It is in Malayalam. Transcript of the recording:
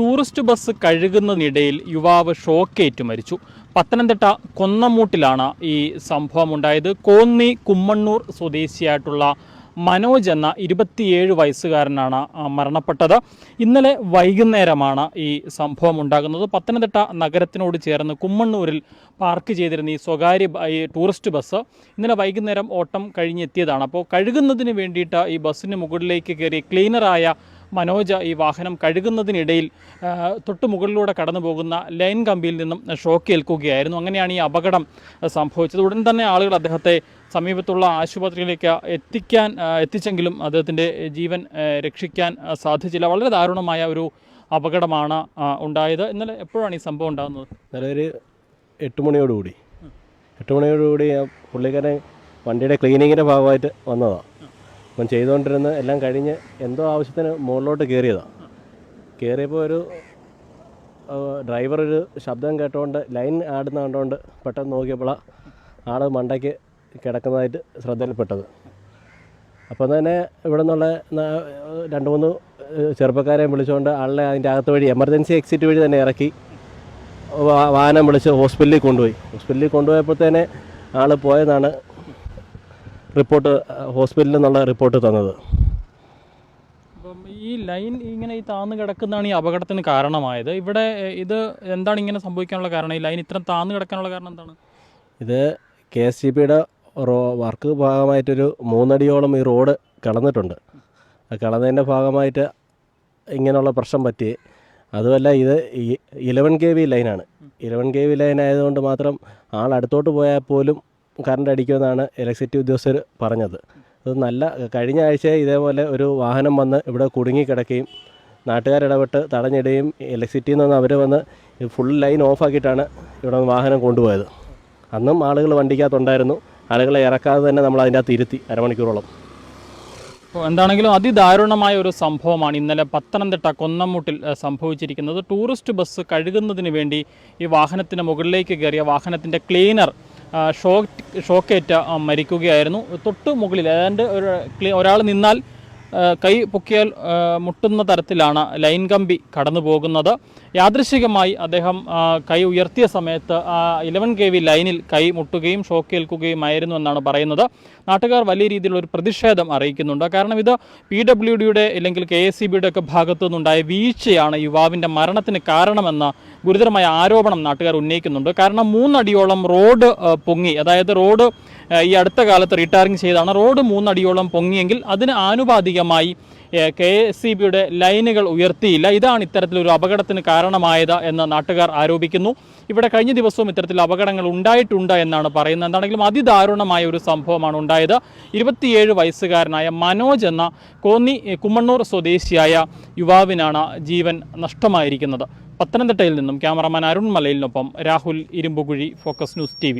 ടൂറിസ്റ്റ് ബസ് കഴുകുന്നതിനിടയിൽ യുവാവ് ഷോക്കേറ്റ് മരിച്ചു. പത്തനംതിട്ട കൊന്നമൂട്ടിലാണ് ഈ സംഭവം ഉണ്ടായത് കോന്നി കുമ്മണ്ണൂർ സ്വദേശിയായിട്ടുള്ള മനോജ് എന്ന ഇരുപത്തിയേഴ് വയസ്സുകാരനാണ് മരണപ്പെട്ടത്. ഇന്നലെ വൈകുന്നേരമാണ് ഈ സംഭവം ഉണ്ടാകുന്നത് പത്തനംതിട്ട നഗരത്തിനോട് ചേർന്ന് കുമ്മണ്ണൂരിൽ പാർക്ക് ചെയ്തിരുന്ന ഈ സ്വകാര്യ ടൂറിസ്റ്റ് ബസ് ഇന്നലെ വൈകുന്നേരം ഓട്ടം കഴിഞ്ഞെത്തിയതാണ്. അപ്പോൾ കഴുകുന്നതിന് വേണ്ടിയിട്ട് ഈ ബസ്സിന് മുകളിലേക്ക് കയറി ക്ലീനറായ മനോജ് ഈ വാഹനം കഴുകുന്നതിനിടയിൽ തൊട്ടുമുകളിലൂടെ തൊട്ട് മുകളിലൂടെ കടന്നു പോകുന്ന ലൈൻ കമ്പിയിൽ നിന്നും ഷോക്ക് ഏൽക്കുകയായിരുന്നു. അങ്ങനെയാണ് ഈ അപകടം സംഭവിച്ചത്. ഉടൻ തന്നെ ആളുകൾ അദ്ദേഹത്തെ സമീപത്തുള്ള ആശുപത്രിയിലേക്ക് എത്തിക്കാൻ എത്തിച്ചെങ്കിലും അദ്ദേഹത്തിന്റെ ജീവൻ രക്ഷിക്കാൻ സാധിച്ചില്ല. വളരെ ദാരുണമായ ഒരു അപകടമാണ് ഉണ്ടായത്. ഇന്നലെ എപ്പോഴാണ് ഈ സംഭവം ഉണ്ടാകുന്നത്? ഇന്നലെ ഒരു എട്ട് മണിയോടുകൂടി. എട്ട് മണിയോടുകൂടി പുള്ളിക്കാരൻ വണ്ടിയുടെ ക്ലീനിങ്ങിന്റെ ഭാഗമായിട്ട് വന്നതാണ് അപ്പം ചെയ്തുകൊണ്ടിരുന്ന എല്ലാം കഴിഞ്ഞ് എന്തോ ആവശ്യത്തിന് മുകളിലോട്ട് കയറിയതാണ് കയറിയപ്പോൾ ഒരു ഡ്രൈവർ ഒരു ശബ്ദം കേട്ടുകൊണ്ട് ലൈൻ ആടുന്ന കണ്ടുകൊണ്ട് പെട്ടെന്ന് നോക്കിയപ്പോൾ ആൾ മണ്ടയ്ക്ക് കിടക്കുന്നതായിട്ട് ശ്രദ്ധയിൽപ്പെട്ടത്. അപ്പം തന്നെ ഇവിടെ നിന്നുള്ള രണ്ട് മൂന്ന് ചെറുപ്പക്കാരെ വിളിച്ചുകൊണ്ട് ആളെ അതിന്റെ അകത്ത് വഴി എമർജൻസി എക്സിറ്റ് വഴി തന്നെ ഇറക്കി വാഹനം വിളിച്ച് ഹോസ്പിറ്റലിൽ കൊണ്ടുപോയി. ഹോസ്പിറ്റലിൽ കൊണ്ടുപോയപ്പോഴത്തേനെ ആൾ പോയതാണ്. റിപ്പോർട്ട് ഹോസ്പിറ്റലിൽ നിന്നുള്ള റിപ്പോർട്ട് തന്നത്. ഈ ലൈൻ ഇങ്ങനെ ഈ താന്ന് കിടക്കുന്നതാണ് ഈ അപകടത്തിന് കാരണമായത്. ഇവിടെ ഇത് എന്താണ് ഇങ്ങനെ സംഭവിക്കാനുള്ള കാരണം? ഈ ലൈൻ ഇത്ര താന്ന് കിടക്കാനുള്ള കാരണം എന്താണ്? ഇത് കെ എസ് സി ബിയുടെ റോ വർക്ക് ഭാഗമായിട്ടൊരു മൂന്നടിയോളം ഈ റോഡ് കടന്നിട്ടുണ്ട്. ആ കടന്നതിന്റെ ഭാഗമായിട്ട് ഇങ്ങനെയുള്ള പ്രശ്നം പറ്റി. അതുമല്ല ഇത് ഇലവൻ കെ വി ലൈനാണ്. ഇലവൻ കെ വി ലൈൻ ആയതുകൊണ്ട് മാത്രം ആൾ അടുത്തോട്ട് പോയാൽ പോലും കറണ്ട് അടിക്കുമെന്നാണ് ഇലക്ട്രിസിറ്റി ഉദ്യോഗസ്ഥർ പറഞ്ഞത്. അത് നല്ല കഴിഞ്ഞ ആഴ്ച ഇതേപോലെ ഒരു വാഹനം വന്ന് ഇവിടെ കുടുങ്ങിക്കിടക്കുകയും നാട്ടുകാരിടപെട്ട് തടഞ്ഞിടുകയും ഇലക്ട്രിസിറ്റിയിൽ നിന്ന് അവർ വന്ന് ഫുൾ ലൈൻ ഓഫാക്കിയിട്ടാണ് ഇവിടെ വാഹനം കൊണ്ടുപോയത്. അന്നും ആളുകൾ വണ്ടിക്കകത്തുണ്ടായിരുന്നു. ആളുകളെ ഇറക്കാതെ തന്നെ നമ്മൾ അതിന്റെ അകത്ത് ഇരുത്തി അരമണിക്കൂറോളം. എന്താണെങ്കിലും അതിദാരുണമായ ഒരു സംഭവമാണ് ഇന്നലെ പത്തനംതിട്ട കൊന്നമ്മൂട്ടിൽ സംഭവിച്ചിരിക്കുന്നത്. ടൂറിസ്റ്റ് ബസ് കഴുകുന്നതിന് വേണ്ടി ഈ വാഹനത്തിന് മുകളിലേക്ക് കയറിയ വാഹനത്തിന്റെ ക്ലീനർ ഷോക്ക് ഷോക്കേറ്റ് മരിക്കുകയായിരുന്നു. തൊട്ട് മുകളിൽ ഏതാണ്ട് ഒരു ഒരാൾ നിന്നാൽ കൈ പൊക്കിയാൽ മുട്ടുന്ന തരത്തിലാണ് ലൈൻ കമ്പി കടന്നു പോകുന്നത് യാദൃശികമായി അദ്ദേഹം കൈ ഉയർത്തിയ സമയത്ത് ആ ഇലവൻ കെ വി ലൈനിൽ കൈ മുട്ടുകയും ഷോക്ക് ഏൽക്കുകയുമായിരുന്നു എന്നാണ് പറയുന്നത്. നാട്ടുകാർ വലിയ രീതിയിലുള്ള ഒരു പ്രതിഷേധം അറിയിക്കുന്നുണ്ട്. കാരണം ഇത് പി ഡബ്ല്യു ഡിയുടെ അല്ലെങ്കിൽ കെ എസ് സി ബിയുടെ ഒക്കെ ഭാഗത്തു നിന്നുണ്ടായ വീഴ്ചയാണ് യുവാവിന്റെ മരണത്തിന് കാരണമെന്ന ഗുരുതരമായ ആരോപണം നാട്ടുകാർ ഉന്നയിക്കുന്നുണ്ട്. കാരണം മൂന്നടിയോളം റോഡ് പൊങ്ങി അതായത് റോഡ് ഈ അടുത്ത കാലത്ത് റിട്ടയറിങ് ചെയ്താണ് റോഡ് മൂന്നടിയോളം പൊങ്ങിയെങ്കിൽ അതിന് ആനുപാതികമായി കെ എസ് സി ബിയുടെ ലൈനുകൾ ഉയർത്തിയില്ല. ഇതാണ് ഇത്തരത്തിലൊരു അപകടത്തിന് കാരണമായത് എന്ന് നാട്ടുകാർ ആരോപിക്കുന്നു. ഇവിടെ കഴിഞ്ഞ ദിവസവും ഇത്തരത്തിൽ അപകടങ്ങൾ ഉണ്ടായിട്ടുണ്ട് എന്നാണ് പറയുന്നത്. എന്താണെങ്കിലും അതിദാരുണമായ ഒരു സംഭവമാണ് ഉണ്ടായത്. ഇരുപത്തിയേഴ് വയസ്സുകാരനായ മനോജ് എന്ന കോന്നി കുമ്മണ്ണൂർ സ്വദേശിയായ യുവാവിനാണ് ജീവൻ നഷ്ടമായിരിക്കുന്നത്. പത്തനംതിട്ടയിൽ നിന്നും cameraman Arun മലയിലിനൊപ്പം Rahul Irumpukuzhi focus news T